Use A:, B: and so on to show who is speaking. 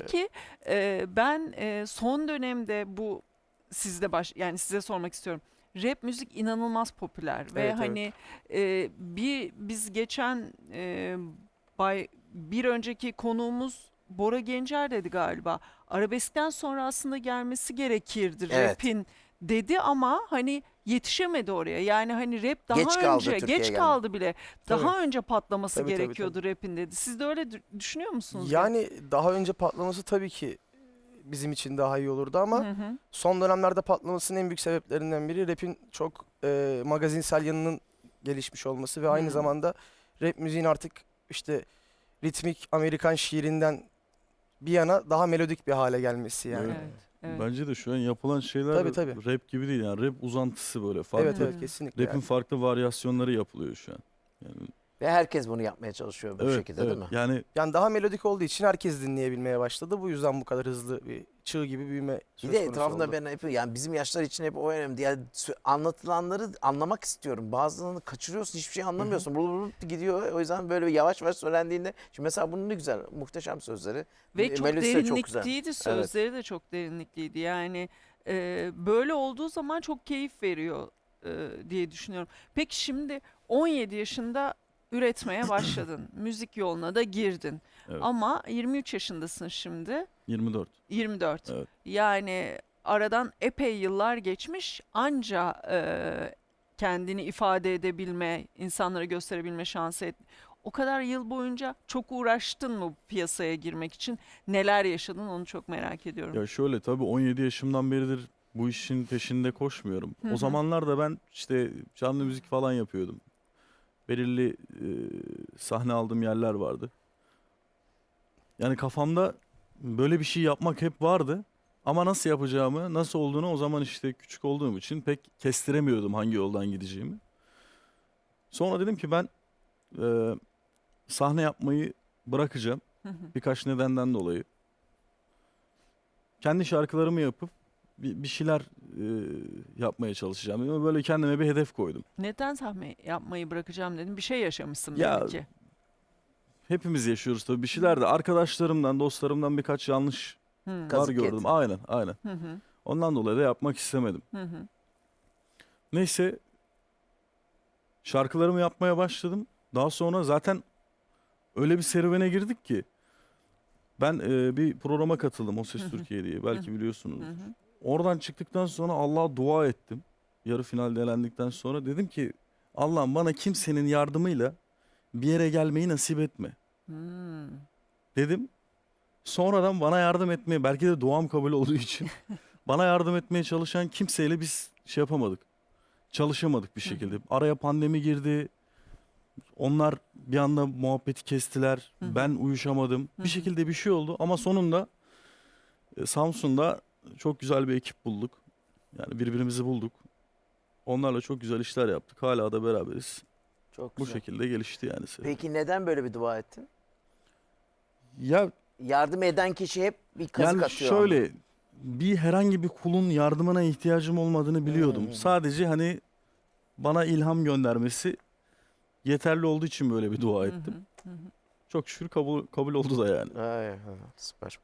A: Peki e, ben e, son dönemde bu sizde baş yani size sormak istiyorum. Rap müzik inanılmaz popüler ve
B: Evet,
A: hani e, bir biz geçen e, bay bir önceki konuğumuz Bora Gencer dedi galiba. Arabeskten sonra aslında gelmesi gerekirdi
B: Evet.
A: rap'in dedi ama hani yetişemedi oraya. Yani hani rap daha
B: Geç kaldı
A: önce
B: Türkiye'ye
A: geç
B: geldi.
A: kaldı bile. Daha önce patlaması
C: Tabii, tabii,
A: gerekiyordu rap'in dedi. Siz de öyle dü- düşünüyor musunuz?
C: Yani daha önce patlaması tabii ki bizim için daha iyi olurdu ama
A: Hı hı.
C: son dönemlerde patlamasının en büyük sebeplerinden biri rap'in çok e, magazinsel yanının gelişmiş olması ve aynı
A: Hmm.
C: zamanda rap müziğin artık işte ritmik Amerikan şiirinden bir yana daha melodik bir hale gelmesi yani.
A: Evet. Evet.
D: Bence de şu an yapılan şeyler
C: Tabii, tabii.
D: rap gibi değil yani rap uzantısı böyle farklı.
C: Evet evet kesinlikle.
D: Rap'in
C: yani.
D: farklı varyasyonları yapılıyor şu an. Yani,
B: Ve herkes bunu yapmaya çalışıyor bu
D: evet,
B: şekilde
D: evet.
B: değil mi?
D: Yani
C: Yani daha melodik olduğu için herkes dinleyebilmeye başladı. Bu yüzden bu kadar hızlı bir çığ gibi büyüme söz
B: Bir de
C: konusu
B: etrafında
C: oldu.
B: ben hep yani bizim yaşlar için hep o önemli. Yani anlatılanları anlamak istiyorum. Bazılarını kaçırıyorsun, hiçbir şey anlamıyorsun. Bul bul gidiyor. O yüzden böyle yavaş yavaş söylendiğinde şimdi mesela bunun ne güzel, muhteşem sözleri.
A: Ve
B: Me-
A: çok
B: melodisi de çok güzel.
A: derinlikliydi sözleri de çok derinlikliydi. Yani e, böyle olduğu zaman çok keyif veriyor e, diye düşünüyorum. Peki şimdi 17 yaşında üretmeye başladın. Müzik yoluna da girdin.
D: Evet.
A: Ama 23 yaşındasın şimdi.
D: 24.
A: 24.
D: Evet.
A: Yani aradan epey yıllar geçmiş anca e, kendini ifade edebilme, insanlara gösterebilme şansı et. O kadar yıl boyunca çok uğraştın mı piyasaya girmek için? Neler yaşadın onu çok merak ediyorum.
D: Ya şöyle tabii 17 yaşımdan beridir bu işin peşinde koşmuyorum.
A: Hı hı.
D: O zamanlar da ben işte canlı müzik falan yapıyordum. Belirli e, sahne aldığım yerler vardı. Yani kafamda böyle bir şey yapmak hep vardı. Ama nasıl yapacağımı, nasıl olduğunu o zaman işte küçük olduğum için pek kestiremiyordum hangi yoldan gideceğimi. Sonra dedim ki ben e, sahne yapmayı bırakacağım. Birkaç nedenden dolayı. Kendi şarkılarımı yapıp bir, bir şeyler e, yapmaya çalışacağım. Ama Böyle kendime bir hedef koydum.
A: Neden sahne yapmayı bırakacağım dedim. Bir şey yaşamışsın
D: Ya,
A: belli ki.
D: Hepimiz yaşıyoruz tabii bir şeyler de arkadaşlarımdan, dostlarımdan birkaç yanlış
A: Hı.
D: var
B: Kazık
D: gördüm.
B: yedin.
D: Aynen, aynen.
A: Hı hı.
D: Ondan dolayı da yapmak istemedim.
A: Hı hı.
D: Neyse şarkılarımı yapmaya başladım. Daha sonra zaten öyle bir serüvene girdik ki ben e, bir programa katıldım O Ses
A: hı.
D: Türkiye diye belki
A: Hı
D: biliyorsunuz.
A: Hı hı.
D: Oradan çıktıktan sonra Allah'a dua ettim. Yarı finalde elendikten sonra dedim ki Allah'ım bana kimsenin yardımıyla bir yere gelmeyi nasip etme
A: Hmm.
D: dedim. Sonradan bana yardım etmeye belki de duam kabul olduğu için bana yardım etmeye çalışan kimseyle biz şey yapamadık. Çalışamadık bir şekilde. Araya pandemi girdi. Onlar bir anda muhabbeti kestiler. Ben uyuşamadım. Bir şekilde bir şey oldu ama sonunda e, Samsun'da çok güzel bir ekip bulduk. Yani birbirimizi bulduk. Onlarla çok güzel işler yaptık. Hala da beraberiz.
B: Çok
D: Bu
B: güzel.
D: şekilde gelişti yani. serüven.
B: Peki neden böyle bir dua ettin?
D: Ya
B: Yardım eden kişi hep bir kazık
D: yani
B: atıyor.
D: şöyle bir herhangi bir kulun yardımına ihtiyacım olmadığını biliyordum.
B: Hmm.
D: Sadece hani bana ilham göndermesi yeterli olduğu için böyle bir dua ettim.
A: hı. Hı hı.
D: Çok şükür kabul kabul oldu da yani.
B: Ay, ha, süper.